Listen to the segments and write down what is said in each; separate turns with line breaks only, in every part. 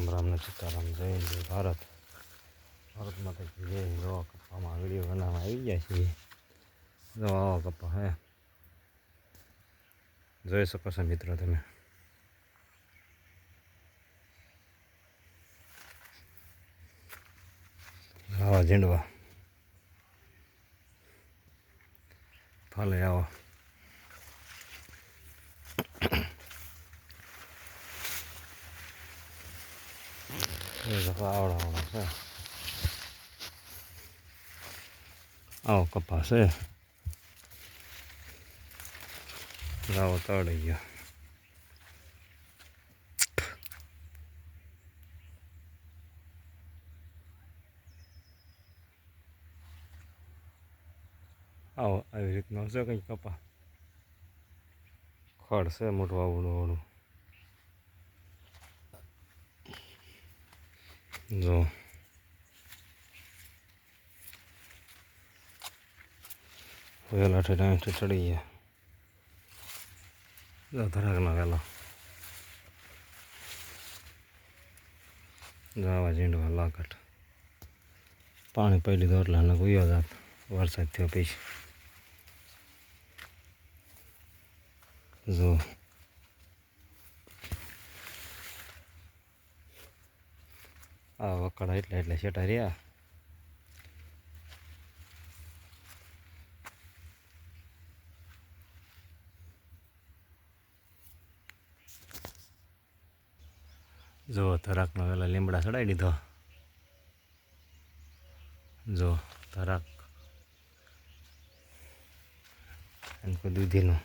રામ રામ ને સીતારામ જય જય ભારત. ભારત માટે જય રવા કપ્પામાં વીડિયો બનાવવા આવી ગયા છીએ. જો આવો કપ્પા, હે. જોઈ શકો છો મિત્રો તમે. આવા ઝીંડવા. ફાલે આવો. એ લોકો આવડા આવડા છે આવો કપાસ છે આવો તળી ગયો આવો આવી રીતનો છે કંઈક કપા ખડ છે મોટું આવડું આવડું જો વેલા ઠેઠ ચડી ગયા ધરાકનો વેલો જો આવા ઝીંડવા લાકટ પાણી પી લીધું એટલે એને ગુયો જાત વરસાદ થયો પછી જો આ વકડા એટલે એટલે છેટા રહ્યા. જો ધરાકનો પેલા લીમડા ચડાવી દીધો. જો ધરાક અને કોઈ દૂધીનો.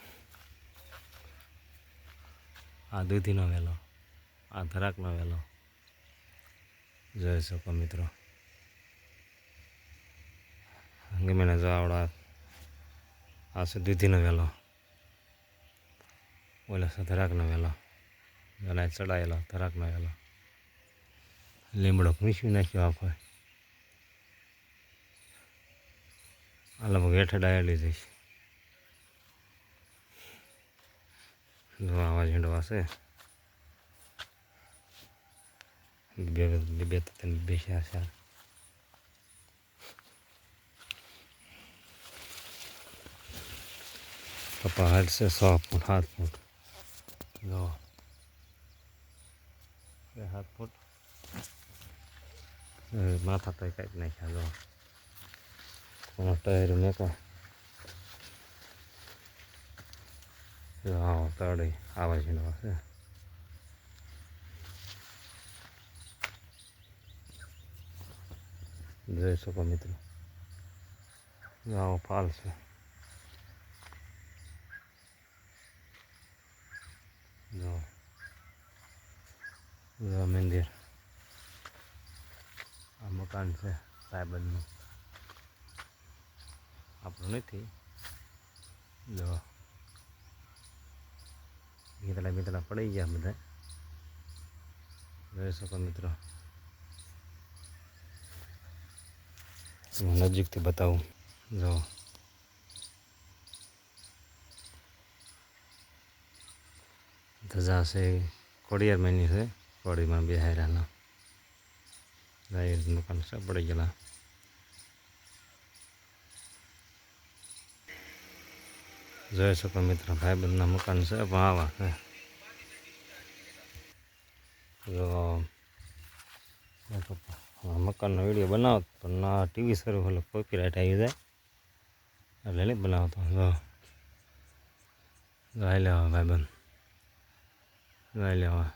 આ દૂધીનો વેલો. આ ધરાકનો વેલો. જોઈ શકો મિત્રો. ગમે જો આવડા. આ છે દૂધીનો વેલો. ઓલા છે ધરાકનો વેલો. જણાય ચડાયેલો ધરાકનો વેલો. લીમડો મીસી નાખ્યો આખો. આ હેઠળ હેઠે ડાયેલી જઈશ જો આવા ઝીંડવા છે. સો ફૂટ સાત ફૂટ જો બે સાત ફૂટ એ માથા તો કાંઈક નાખ્યા જો એનો ટાયર મેકા આવો તળી આવા ઝીણવા છે જોઈ શકો મિત્રો આવો ફાલ છે મંદિર આ મકાન છે સાહેબનું આપણું નથી જો ગીતડા બીતડા પડી ગયા બધા જોઈ શકો મિત્રો નજીકથી બતાવું જો ધજા છે કોડિયાર મહિની છે કોડીમાં બે જાહેર દુકાન છે પડી ગયેલા જોઈ શકો મિત્ર ભાઈબંધના મકાન છે પણ આવા છે જો મકાનનો વીડિયો બનાવો પણ ના ટીવી શરૂ એટલે કોપીરાઇટ આવી જાય. એટલે નહીં બનાવતો. જો. ગાય લેવા ભાઈ બંધ ગાઈ લેવા